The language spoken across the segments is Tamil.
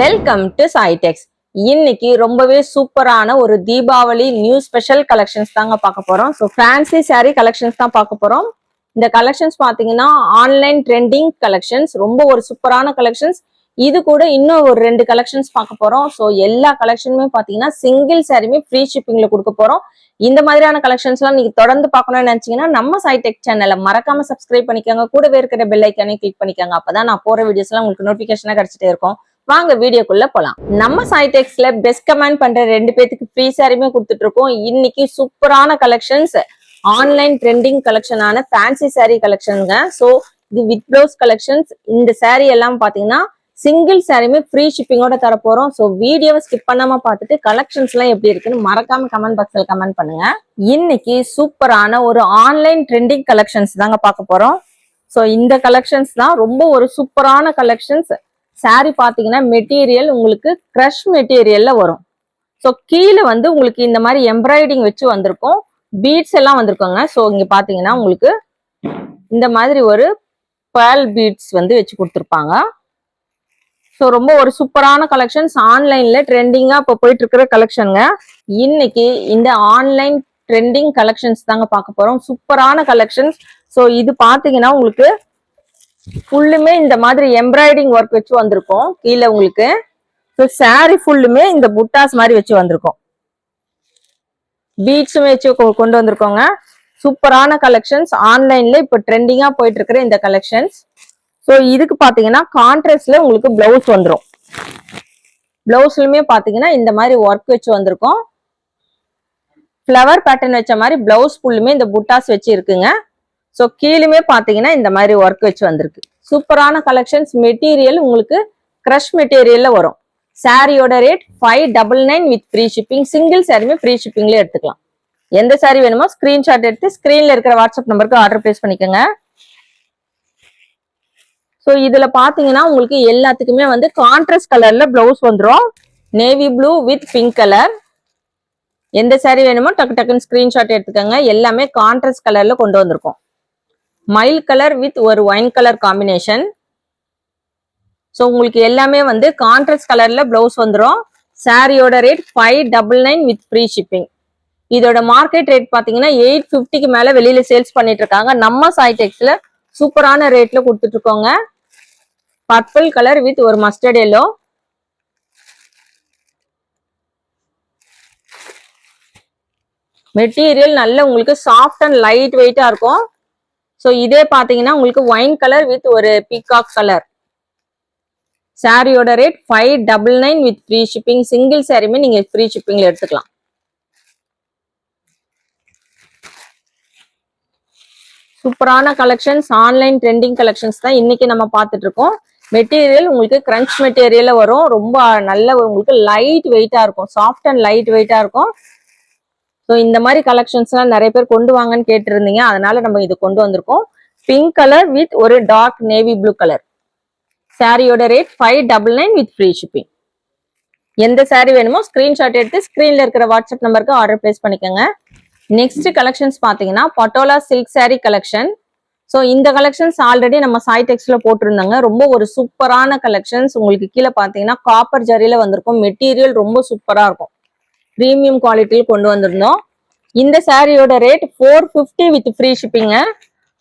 வெல்கம் டு சாய்டெக்ஸ் இன்னைக்கு ரொம்பவே சூப்பரான ஒரு தீபாவளி நியூ ஸ்பெஷல் கலெக்ஷன்ஸ் தாங்க பார்க்க போறோம். ஸோ ஃபேன்சி saree கலெக்ஷன்ஸ் தான் பார்க்க போறோம். இந்த கலெக்ஷன்ஸ் பாத்தீங்கன்னா ஆன்லைன் ட்ரெண்டிங் கலெக்ஷன்ஸ் ரொம்ப ஒரு சூப்பரான கலெக்ஷன்ஸ் இது கூட இன்னும் ஒரு ரெண்டு கலெக்ஷன்ஸ் பார்க்க போறோம். ஸோ எல்லா கலெக்ஷனுமே பாத்தீங்கன்னா சிங்கிள் சாரியுமே ஃப்ரீ ஷிப்பிங்ல கொடுக்க போறோம். இந்த மாதிரியான கலெக்ஷன்ஸ்லாம் நீங்க தொடர்ந்து பார்க்கணும்னு நினைச்சீங்கன்னா நம்ம சைடெக் சேனலை மறக்காம சப்ஸ்கிரைப் பண்ணிக்கோங்க. கூடவே இருக்கிற பெல் ஐக்கானே கிளிக் பண்ணிக்கோங்க. அப்பதான் நான் போற வீடியோஸ்லாம் உங்களுக்கு நோட்டிபிகேஷனா கிடைச்சிட்டே இருக்கும். வாங்க வீடியோக்குள்ள போலாம். நம்ம சாய்டெக்ஸ்ல பெஸ்ட் கமெண்ட் பண்ற ரெண்டு பேத்துக்கு ஃப்ரீ சாரியுமே கொடுத்துட்டு இருக்கோம் இன்னைக்கு சூப்பரான கலெக்ஷன்ஸ் ஆன்லைன் ட்ரெண்டிங் கலெக்ஷனான ஃபேன்சி சாரி கலெக்ஷனுங்க ஸோ இது வித் ப்ளவுஸ் கலெக்ஷன்ஸ் இந்த சாரி எல்லாம் பாத்தீங்கன்னா சிங்கிள் சாரியுமே ஃப்ரீ ஷிப்பிங்கோட தர போறோம் ஸோ வீடியோவை ஸ்கிப் பண்ணாம பார்த்துட்டு கலெக்ஷன்ஸ் எல்லாம் எப்படி இருக்குன்னு மறக்காம கமெண்ட் பாக்ஸ்ல கமெண்ட் பண்ணுங்க. இன்னைக்கு சூப்பரான ஒரு ஆன்லைன் ட்ரெண்டிங் கலெக்ஷன்ஸ் தாங்க பார்க்க போறோம். ஸோ இந்த கலெக்ஷன்ஸ் தான் ரொம்ப ஒரு சூப்பரான கலெக்ஷன்ஸ் சாரி பார்த்தீங்கன்னா மெட்டீரியல் உங்களுக்கு க்ரஷ் மெட்டீரியல்ல வரும். ஸோ கீழே வந்து உங்களுக்கு இந்த மாதிரி எம்ப்ராய்டிங் வச்சு வந்திருக்கும். பீட்ஸ் எல்லாம் வந்திருக்கோங்க. ஸோ இங்கே பார்த்தீங்கன்னா உங்களுக்கு இந்த மாதிரி ஒரு பேல் பீட்ஸ் வந்து வச்சு கொடுத்துருப்பாங்க. ஸோ ரொம்ப ஒரு சூப்பரான கலெக்ஷன்ஸ் ஆன்லைன்ல ட்ரெண்டிங்கா இப்போ போயிட்டு இருக்கிற கலெக்ஷனுங்க இன்னைக்கு இந்த ஆன்லைன் ட்ரெண்டிங் கலெக்ஷன்ஸ் தாங்க பார்க்க போறோம். சூப்பரான கலெக்ஷன்ஸ் ஸோ இது பார்த்தீங்கன்னா உங்களுக்கு ஃபுல்லுமே இந்த மாதிரி எம்ப்ராய்டிங் ஒர்க் வச்சு வந்திருக்கும். கீழே உங்களுக்கு. ஸோ saree ஃபுல்லுமே இந்த புட்டாஸ் மாதிரி வச்சு வந்திருக்கும். பீட்ஸுமே வச்சு கொ- கொண்டு வந்திருக்கோங்க. சூப்பரான கலெக்ஷன்ஸ் ஆன்லைன்ல இப்போ ட்ரெண்டிங்கா போயிட்டு இருக்கிற இந்த கலெக்ஷன்ஸ் ஸோ இதுக்கு பாத்தீங்கன்னா கான்ட்ராஸ்ட்ல உங்களுக்கு பிளவுஸ் வந்துடும் பிளவுஸ்லுமே பாத்தீங்கன்னா இந்த மாதிரி ஒர்க் வச்சு வந்திருக்கும். ஃப்ளவர் பேட்டர்ன் வச்ச மாதிரி பிளவுஸ் ஃபுல்லுமே இந்த புட்டாஸ் வச்சு இருக்குங்க. ஸோ கீழுமே பார்த்தீங்கன்னா இந்த மாதிரி ஒர்க் வச்சு வந்திருக்கு. சூப்பரான கலெக்ஷன்ஸ் மெட்டீரியல் உங்களுக்கு க்ரஷ் மெட்டீரியல்ல வரும். சாரியோட rate five double nine with free shipping single சாரியுமே ஃப்ரீ ஷிப்பிங்ல எடுத்துக்கலாம். எந்த சாரி வேணுமோ ஸ்கிரீன்ஷாட் எடுத்து ஸ்கிரீன்ல இருக்கிற வாட்ஸ்அப் நம்பருக்கு ஆர்டர் பிளேஸ் பண்ணிக்கோங்க. ஸோ இதுல பாத்தீங்கன்னா உங்களுக்கு எல்லாத்துக்குமே வந்து கான்ட்ராஸ்ட் கலர்ல பிளவுஸ் வந்துடும் navy blue with pink colour எந்த சாரி வேணுமோ டக்கு டக்குன்னு ஸ்கிரீன்ஷாட் எடுத்துக்கோங்க. எல்லாமே கான்ட்ராஸ்ட் கலர்ல கொண்டு வந்திருக்கோம். மைல் கலர் வித் ஒரு ஒயின் கலர் காம்பினேஷன் ஸோ உங்களுக்கு எல்லாமே வந்து கான்ட்ராஸ்ட் கலர்ல பிளவுஸ் வந்துடும் சாரியோட rate five double nine with free shipping இதோட மார்க்கெட் ரேட் பார்த்தீங்கன்னா எயிட் ஃபிஃப்டிக்கு மேல வெளியில சேல்ஸ் பண்ணிட்டு இருக்காங்க. நம்ம சாய்டெக்ஸ்ல சூப்பரான ரேட்ல கொடுத்துட்டு இருக்கோங்க. பர்பிள் கலர் வித் ஒரு மஸ்டர்ட் எல்லோ மெட்டீரியல் நல்ல உங்களுக்கு சாஃப்ட் அண்ட் லைட் வெயிட்டா இருக்கும். ஸோ இதே பார்த்தீங்கன்னா உங்களுக்கு ஒயின் கலர் வித் ஒரு பீகாக் கலர் சாரியோட rate five double nine with free shipping single சாரியுமே நீங்கள் ஃப்ரீ ஷிப்பிங்கில் எடுத்துக்கலாம். சூப்பரான கலெக்ஷன்ஸ் ஆன்லைன் ட்ரெண்டிங் கலெக்ஷன்ஸ் தான் இன்னைக்கு நம்ம பார்த்துட்டு இருக்கோம் மெட்டீரியல் உங்களுக்கு கிரன்ச் மெட்டீரியல்ல வரும். ரொம்ப நல்ல உங்களுக்கு லைட் வெயிட்டா இருக்கும். சாஃப்ட் அண்ட் லைட் வெயிட்டா இருக்கும். ஸோ இந்த மாதிரி கலெக்ஷன்ஸ்லாம் நிறைய பேர் கொண்டு வாங்கன்னு கேட்டிருந்தீங்க. அதனால நம்ம இது கொண்டு வந்திருக்கோம். பிங்க் கலர் வித் ஒரு டார்க் நேவி ப்ளூ கலர் சாரியோட rate five double nine with free shipping எந்த சாரீ வேணுமோ ஸ்கிரீன்ஷாட் எடுத்து ஸ்க்ரீன்ல இருக்கிற வாட்ஸ்அப் நம்பருக்கு ஆர்டர் பிளேஸ் பண்ணிக்கோங்க. நெக்ஸ்ட் கலெக்ஷன்ஸ் பார்த்தீங்கன்னா Patola silk sari collection so இந்த கலெக்ஷன்ஸ் ஆல்ரெடி நம்ம சாய் டெக்ஸ்டில் போட்டிருந்தாங்க. ரொம்ப ஒரு சூப்பரான கலெக்ஷன்ஸ் உங்களுக்கு கீழே பார்த்தீங்கன்னா காப்பர் ஜரியில் வந்திருக்கும். மெட்டீரியல் ரொம்ப சூப்பராக இருக்கும். ப்ரீமியம் குவாலிட்டியில் கொண்டு வந்திருந்தோம். இந்த சாரியோட rate four fifty with free ஷிப்பிங்க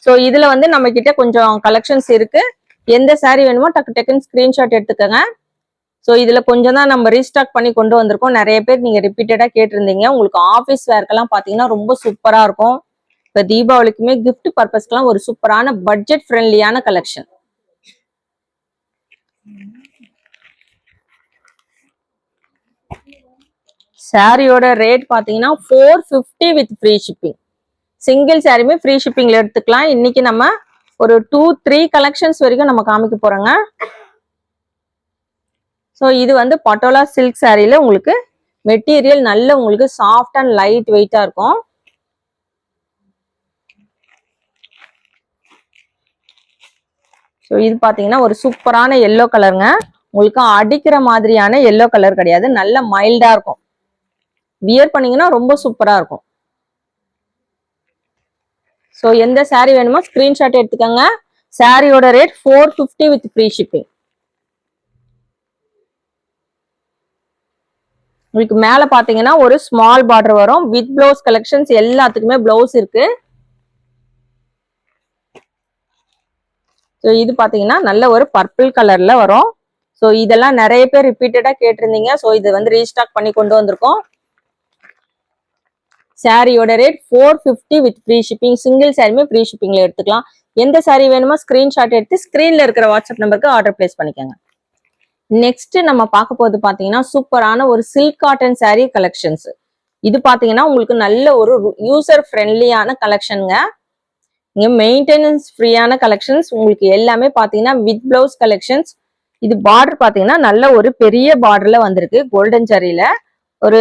so இதில் வந்து நம்ம கிட்ட கொஞ்சம் கலெக்ஷன்ஸ் இருக்கு. எந்த saree வேணுமோ டக்கு டக்குன்னு ஸ்க்ரீன்ஷாட் எடுத்துக்கோங்க. ஸோ இதில் கொஞ்சம் தான் நம்ம ரீஸ்டாக் பண்ணி கொண்டு வந்திருக்கோம். நிறைய பேர் நீங்கள் ரிப்பீட்டடாக கேட்டிருந்தீங்க. உங்களுக்கு ஆஃபீஸ் வேர்க்கெல்லாம் பார்த்தீங்கன்னா ரொம்ப சூப்பராக இருக்கும். இப்போ தீபாவளிக்குமே கிஃப்ட் பர்பஸ்க்கெலாம் ஒரு சூப்பரான பட்ஜெட் ஃப்ரெண்ட்லியான கலெக்ஷன் சாரியோட ரேட் பார்த்தீங்கன்னா four fifty with free shipping single சாரியுமே ஃப்ரீ ஷிப்பிங்ல எடுத்துக்கலாம். இன்னைக்கு நம்ம ஒரு டூ த்ரீ கலெக்ஷன்ஸ் வரைக்கும் நம்ம காமிக்க போறோங்க. ஸோ இது வந்து பட்டோலா சில்க் சாரியில உங்களுக்கு மெட்டீரியல் நல்ல உங்களுக்கு சாஃப்ட் அண்ட் லைட் வெயிட்டா இருக்கும். ஸோ இது பார்த்தீங்கன்னா ஒரு சூப்பரான எல்லோ கலருங்க உங்களுக்கு அடிக்கிற மாதிரியான எல்லோ கலர் கிடையாது. நல்ல மைல்டா இருக்கும். வியர் பண்ணீங்கன்னா ரொம்ப சூப்பரா இருக்கும். ஸோ எந்த saree வேணுமோ ஸ்கிரீன்ஷாட் எடுத்துக்கோங்க. சாரியோட rate four fifty with free shipping உங்களுக்கு மேல பாத்தீங்கன்னா ஒரு ஸ்மால் பார்டர் வரும். வித் பிளவுஸ் கலெக்ஷன்ஸ் எல்லாத்துக்குமே பிளவுஸ் இருக்கு. ஸோ இது பார்த்தீங்கன்னா நல்ல ஒரு பர்பிள் கலரில் வரும். ஸோ இதெல்லாம் நிறைய பேர் ரிப்பீட்டடாக கேட்டிருந்தீங்க. ஸோ இது வந்து ரீஸ்டாக் பண்ணி கொண்டு வந்திருக்கோம். சாரியோட rate four fifty with free shipping single சாரியுமே ஃப்ரீ ஷிப்பிங்ல எடுத்துக்கலாம். எந்த சாரி வேணுமோ ஸ்கிரீன்ஷாட் எடுத்து ஸ்கிரீன்ல இருக்கிற வாட்ஸ்அப் நம்பருக்கு ஆர்டர் பிளேஸ் பண்ணிக்கோங்க. நெக்ஸ்ட் நம்ம பார்க்க போது பாத்தீங்கன்னா சூப்பரான ஒரு சில்க் காட்டன் saree கலெக்ஷன்ஸ் இது பாத்தீங்கன்னா உங்களுக்கு நல்ல ஒரு யூசர் ஃப்ரெண்ட்லியான கலெக்ஷனுங்க இங்க மெயின்டெனன்ஸ் ஃப்ரீயான கலெக்ஷன்ஸ் உங்களுக்கு எல்லாமே பாத்தீங்கன்னா வித் பிளவுஸ் கலெக்ஷன்ஸ் இது பார்டர் பாத்தீங்கன்னா நல்ல ஒரு பெரிய பார்டர்ல வந்திருக்கு கோல்டன் ஜரியில ஒரு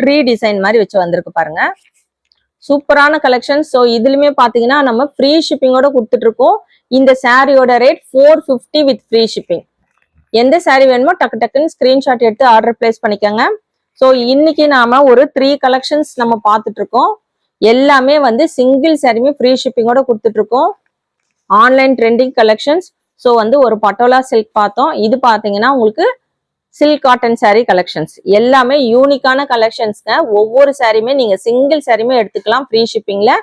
ட்ரீ டிசைன் மாதிரி வச்சு வந்திருக்கு பாருங்க. சூப்பரான கலெக்ஷன் ஸோ இதுலயுமே பாத்தீங்கன்னா நம்ம ஃப்ரீ ஷிப்பிங்கோட கொடுத்துட்டு இருக்கோம். இந்த சாரியோட rate four fifty with free shipping எந்த சாரி வேணுமோ டக்கு டக்குன்னு ஸ்கிரீன்ஷாட் எடுத்து ஆர்டர் பிளேஸ் பண்ணிக்கோங்க. ஸோ இன்னைக்கு நாம ஒரு த்ரீ கலெக்ஷன்ஸ் நம்ம பார்த்துட்டு இருக்கோம். எல்லாமே வந்து சிங்கிள் சாரியுமே ஃப்ரீ ஷிப்பிங்கோட கொடுத்துட்டு இருக்கோம். ஆன்லைன் ட்ரெண்டிங் கலெக்ஷன்ஸ் ஸோ வந்து ஒரு பட்டோலா சில்க் பார்த்தோம். இது பார்த்தீங்கன்னா உங்களுக்கு சில்க் காட்டன் சாரீ கலெக்ஷன்ஸ் எல்லாமே யூனிக்கான கலெக்ஷன்ஸ்ங்க ஒவ்வொரு சாரியுமே நீங்கள் சிங்கிள் சாரியுமே எடுத்துக்கலாம். ஃப்ரீ ஷிப்பிங்கில்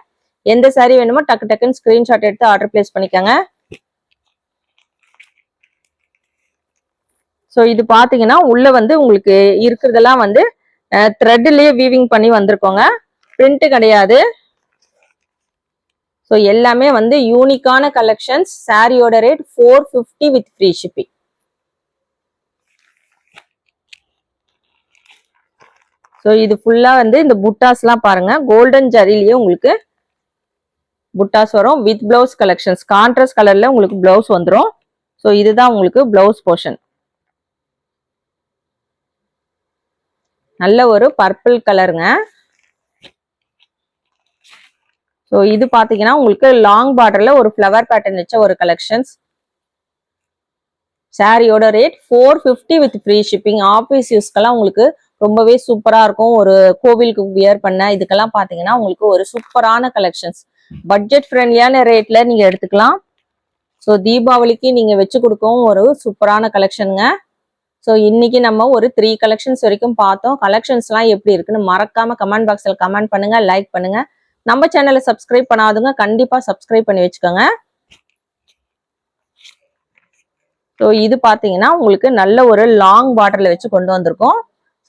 எந்த saree வேணுமோ டக்கு டக்குன்னு ஸ்க்ரீன்ஷாட் எடுத்து ஆர்டர் பிளேஸ் பண்ணிக்கோங்க. ஸோ இது பார்த்தீங்கன்னா உள்ளே வந்து உங்களுக்கு இருக்கிறதெல்லாம் வந்து த்ரெட்லேயே வீவிங் பண்ணி வந்திருக்கோங்க. பிரிண்ட்டு கிடையாது. ஸோ எல்லாமே வந்து யூனிக்கான கலெக்ஷன்ஸ் சாரியோட rate four fifty with free shipping so இது ஃபுல்லாக வந்து இந்த புட்டாஸ்லாம் பாருங்க. கோல்டன் ஜரிலேயே உங்களுக்கு புட்டாஸ் வரும். வித் பிளவுஸ் கலெக்ஷன்ஸ் கான்ட்ராஸ்ட் கலரில் உங்களுக்கு பிளவுஸ் வந்துடும் ஸோ இதுதான் உங்களுக்கு பிளவுஸ் போர்ஷன் நல்ல ஒரு பர்பிள் கலருங்க ஸோ இது பார்த்தீங்கன்னா உங்களுக்கு லாங் பார்டரில் ஒரு ஃப்ளவர் பேட்டர்ன் வச்ச ஒரு கலெக்ஷன்ஸ் சாரியோட rate four fifty with free shipping office யூஸ்க்கெல்லாம் உங்களுக்கு ரொம்பவே சூப்பரா இருக்கும். ஒரு கோவிலுக்கு வியர் பண்ண. இதுக்கெல்லாம் பாத்தீங்கன்னா உங்களுக்கு ஒரு சூப்பரான கலெக்ஷன்ஸ் பட்ஜெட் ஃப்ரெண்ட்லியான ரேட்ல நீங்க எடுத்துக்கலாம். ஸோ தீபாவளிக்கு நீங்க வச்சு கொடுக்கவும் ஒரு சூப்பரான கலெக்ஷனுங்க ஸோ இன்னைக்கு நம்ம ஒரு த்ரீ கலெக்ஷன்ஸ் வரைக்கும் பார்த்தோம். கலெக்ஷன்ஸ்லாம் எப்படி இருக்குன்னு மறக்காம கமெண்ட் பாக்ஸில் கமெண்ட் பண்ணுங்க லைக் பண்ணுங்க. நம்ம சேனலை சப்ஸ்கிரைப் பண்ணாதவங்க கண்டிப்பா சப்ஸ்கிரைப் பண்ணி வச்சுக்கோங்க. ஸோ இது பார்த்தீங்கன்னா உங்களுக்கு நல்ல ஒரு லாங் பார்டர்ல வச்சு கொண்டு வந்திருக்கோம்.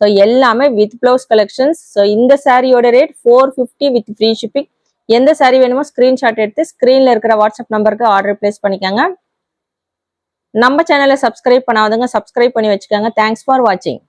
ஸோ எல்லாமே வித் பிளவுஸ் கலெக்ஷன்ஸ் ஸோ இந்த சாரியோட rate four fifty with free shipping எந்த சாரி வேணுமோ ஸ்க்ரீன்ஷாட் எடுத்து ஸ்க்ரீனில் இருக்கிற வாட்ஸ்அப் நம்பருக்கு ஆர்டர் பிளேஸ் பண்ணிக்கோங்க. நம்ம சேனலை சப்ஸ்கிரைப் பண்ணாதவங்க சப்ஸ்கிரைப் பண்ணி வச்சுக்கோங்க. தேங்க்ஸ் ஃபார் வாட்சிங்